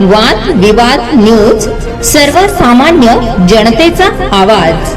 वाद विवाद न्यूज सर्वसामान्य जनतेचा आवाज.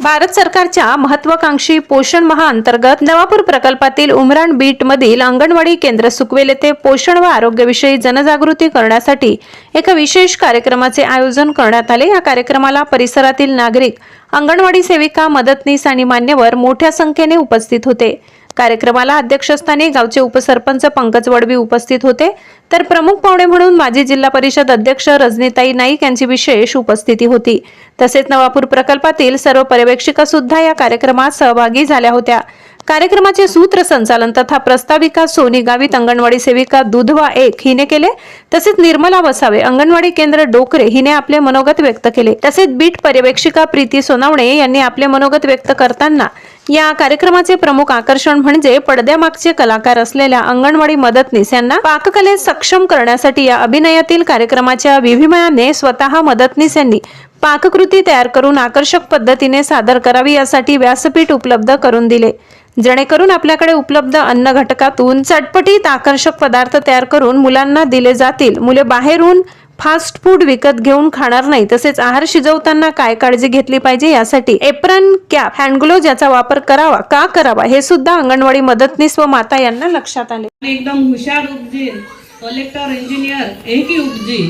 भारत सरकारच्या महत्वाकांक्षी पोषण महा अंतर्गत नवापूर प्रकल्पातील उमराण बीट मधील अंगणवाडी केंद्र सुकवेल येथे पोषण व आरोग्याविषयी जनजागृती करण्यासाठी एका विशेष कार्यक्रमाचे आयोजन करण्यात आले. या कार्यक्रमाला परिसरातील नागरिक अंगणवाडी सेविका मदतनीस आणि मान्यवर मोठ्या संख्येने उपस्थित होते. कार्यक्रमाला अध्यक्षस्थानी गावचे उपसरपंच पंकज वडवी उपस्थित होते. तर प्रमुख पाहुणे म्हणून माजी जिल्हा परिषद अध्यक्ष रजनीताई नाईक यांची विशेष उपस्थिती होती. तसेच नवापूर प्रकल्पातील सर्व पर्यवेक्षिका सुद्धा या कार्यक्रमात सहभागी झाल्या होत्या. कार्यक्रमाचे सूत्रसंचालन तथा प्रस्ताविका सोनी गावित अंगणवाडी सेविका दुधवा एक हिने केले. तसेच निर्मला वसावे अंगणवाडी केंद्र डोकरे हिने आपले मनोगत व्यक्त केले. तसेच बीट पर्यवेक्षिका प्रीती सोनावणे यांनी आपले मनोगत व्यक्त करताना या कार्यक्रमाचे प्रमुख आकर्षण म्हणजे पडद्यामागचे कलाकार असलेल्या अंगणवाडी मदतनीस यांना पाककलेत सक्षम करण्यासाठी या अभिनयातील कार्यक्रमाच्या विभिमयाने स्वतः मदतनीस यांनी पाककृती तयार करून आकर्षक पद्धतीने सादर करावी यासाठी व्यासपीठ उपलब्ध करून दिले. जेणेकरून आपल्याकडे उपलब्ध अन्न घटकातून चटपटीत आकर्षक पदार्थ तयार करून मुलांना दिले जातील. मुले बाहेरून फास्ट फूड विकत घेऊन खाणार नाही तसेच आहार शिजवताना काय काळजी घेतली पाहिजे यासाठी एप्रन कॅप हँडग्लोव्ह याचा वापर करावा. का करावा? हे सुद्धा अंगणवाडी मदतनीस व माता यांना लक्षात आले. एकदम हुशार उपजी कलेक्टर इंजिनियर एक उपजी.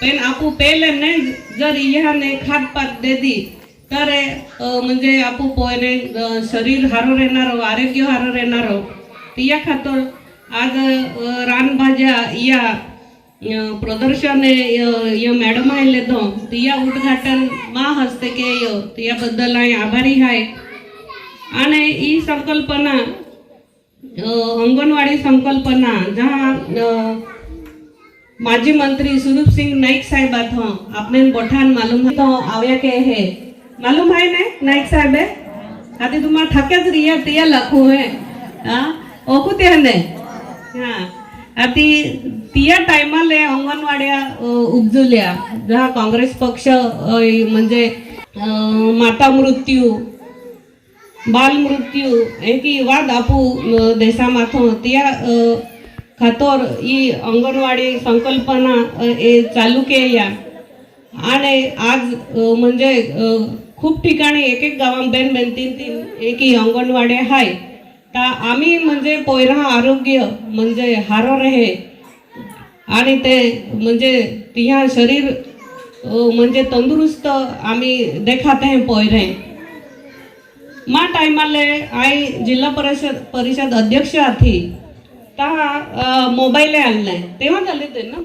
पण आपू पहिले नाही जर ह्याने खातपात देदी तर म्हणजे आपू पोहणे शरीर हारो येणार आरोग्य हारो येणार या खातर आज रानभाज्या या प्रदर्शन अ, य मॅडम आयले तो तिया उद्घाटन मा हस्ते के तिया बद्दल हांव आभारी आहे. आणि ही संकल्पना अ, अंगणवाडी संकल्पना जहाँ माजी मंत्री सुरूप सिंह नाइक साहब था आपने बठान मालूम है तो आव्या के है. मालूम है ने नाइक साहेब है? आधी तुम्हाला थक्याच रिया तिया लाखू है हाँ ओकू टायमाले अंगणवाड्या अ, जहा काँग्रेस पक्ष म्हणजे माता मृत्यू बाल मृत्यू एकी वाद आपू देशा देशामाथो त्या खातोर ही अंगणवाडी संकल्पना ए चालू केल्या. आणि आज म्हणजे खूप ठिकाणी एक एक गावां बेन बेन तीन तीन एकी अंगणवाडी आहे तर आम्ही म्हणजे पोयरा आरोग्य म्हणजे हारो हे आणि ते म्हणजे तिहा शरीर म्हणजे तंदुरुस्त आम्ही देखात आहे पोयरे. मा टायमाले आई जिल्हा परिषद परिषद अध्यक्ष आथी ता मोबाईल आणलाय तेव्हा झाले ते ना?